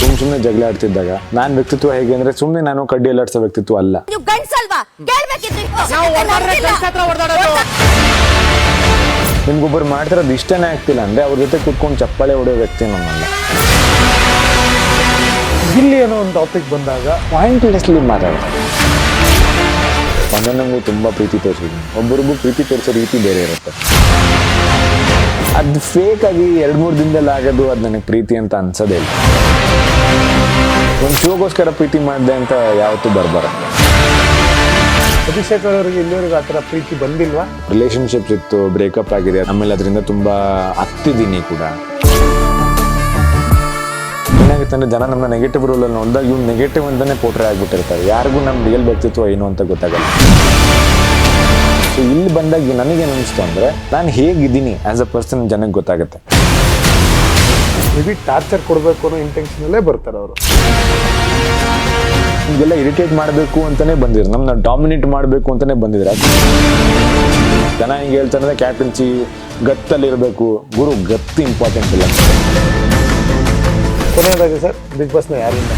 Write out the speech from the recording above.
ಸುಮ್ ಸುಮ್ಮನೆ ಜಗಳ ಆಡ್ತಿದ್ದಾಗ ನಾನ್ ವ್ಯಕ್ತಿತ್ವ ಹೇಗೆ ಅಂದ್ರೆ ಸುಮ್ಮನೆ ನಾನು ಕಡ್ಡಿ ಎಲ್ಲಾಡ್ಸೋ ವ್ಯಕ್ತಿತ್ವ ಅಲ್ಲ. ನೀವು ಗಂಡ್ಸಲ್ವಾ? ನಿಮ್ಗೊಬ್ಬರು ಮಾಡ್ತಿರೋದು ಇಷ್ಟನೇ ಆಗ್ತಿಲ್ಲ ಅಂದ್ರೆ ಅವ್ರ ಜೊತೆ ಕುತ್ಕೊಂಡು ಚಪ್ಪಾಳೆ ಹೊಡೆಯೋ ವ್ಯಕ್ತಿ ನಮ್ಮಲ್ಲ ಇಲ್ಲಿ ಏನೋ ಒಂದು ಟಾಪಿಕ್ ಬಂದಾಗ ಪಾಯಿಂಟ್ಲೆಸ್ಲಿ ಮಾತಾಡ್ತಾರೆ ಒಂದೊಂದು ತುಂಬಾ ಪ್ರೀತಿ ತೋರಿಸಿದ್ವಿ ಒಬ್ಬರಿಗೂ ಪ್ರೀತಿ ತೋರಿಸೋ ರೀತಿ ಬೇರೆ ಇರುತ್ತೆ. ಅದು ಫೇಕ್ ಆಗಿ ಎರಡು ಮೂರು ದಿನದಲ್ಲಿ ಆಗೋದು ಅದು ನನಗೆ ಪ್ರೀತಿ ಅಂತ ಅನ್ಸೋದೇ ಇಲ್ಲ. ಒಂದು ಶೋಗೋಸ್ಕರ ಪ್ರೀತಿ ಮಾಡಿದೆ ಅಂತ ಯಾವತ್ತೂ ಬರ್ಬಾರ. ಅಭಿಷೇಕ್ ಅವರಿಗೆ ಇಲ್ಲಿವರೆಗೂ ಆ ಥರ ಪ್ರೀತಿ ಬಂದಿಲ್ವಾ? ರಿಲೇಶನ್ಶಿಪ್ಸ್ ಇತ್ತು ಬ್ರೇಕಪ್ ಆಗಿದೆ. ಆಮೇಲೆ ಅದರಿಂದ ತುಂಬಾ ಅತ್ತಿದ್ದೀನಿ ಕೂಡ. ಏನಾಗುತ್ತೆ ಅಂದರೆ ಜನ ನಮ್ಮ ನೆಗೆಟಿವ್ ರೂಲಲ್ಲಿ ನೋಡಿದಾಗ ಇವ್ನು ನೆಗೆಟಿವ್ ಅಂತಾನೆ ಪೋಟ್ರೆ ಆಗ್ಬಿಟ್ಟಿರ್ತಾರೆ. ಯಾರಿಗೂ ನಮ್ಮ ರಿಯಲ್ ವ್ಯಕ್ತಿತ್ವ ಏನು ಅಂತ ಗೊತ್ತಾಗಲ್ಲ. ಸೊ ಇಲ್ಲಿ ಬಂದಾಗ ನನಗೇನು ಅನಿಸ್ತು ಅಂದರೆ ನಾನು ಹೇಗಿದ್ದೀನಿ ಆ್ಯಸ್ ಅ ಪರ್ಸನ್ ಜನಕ್ಕೆ ಗೊತ್ತಾಗುತ್ತೆ. ಮೇ ಬಿ ಟಾರ್ಚರ್ ಕೊಡಬೇಕು ಅನ್ನೋ ಇಂಟೆನ್ಷನಲ್ಲೇ ಬರ್ತಾರೆ ಅವರು. ನಿಮಗೆಲ್ಲ ಇರಿಟೇಟ್ ಮಾಡಬೇಕು ಅಂತಾನೆ ಬಂದಿದ್ರು. ನಮ್ಮನ್ನ ಡಾಮಿನೇಟ್ ಮಾಡಬೇಕು ಅಂತಾನೆ ಬಂದಿದ್ರು. ಜನ ಹಿಂಗೆ ಹೇಳ್ತಾರೆ ಕ್ಯಾಪ್ಟನ್ಸಿ ಗತ್ತಲ್ಲಿರಬೇಕು ಗುರು ಗತ್ತು ಇಂಪಾರ್ಟೆಂಟ್ ಇಲ್ಲ. ಕೊನೆಯದಾಗಿ ಸರ್ ಬಿಗ್ ಬಾಸ್ನ ಯಾರಿಂದ?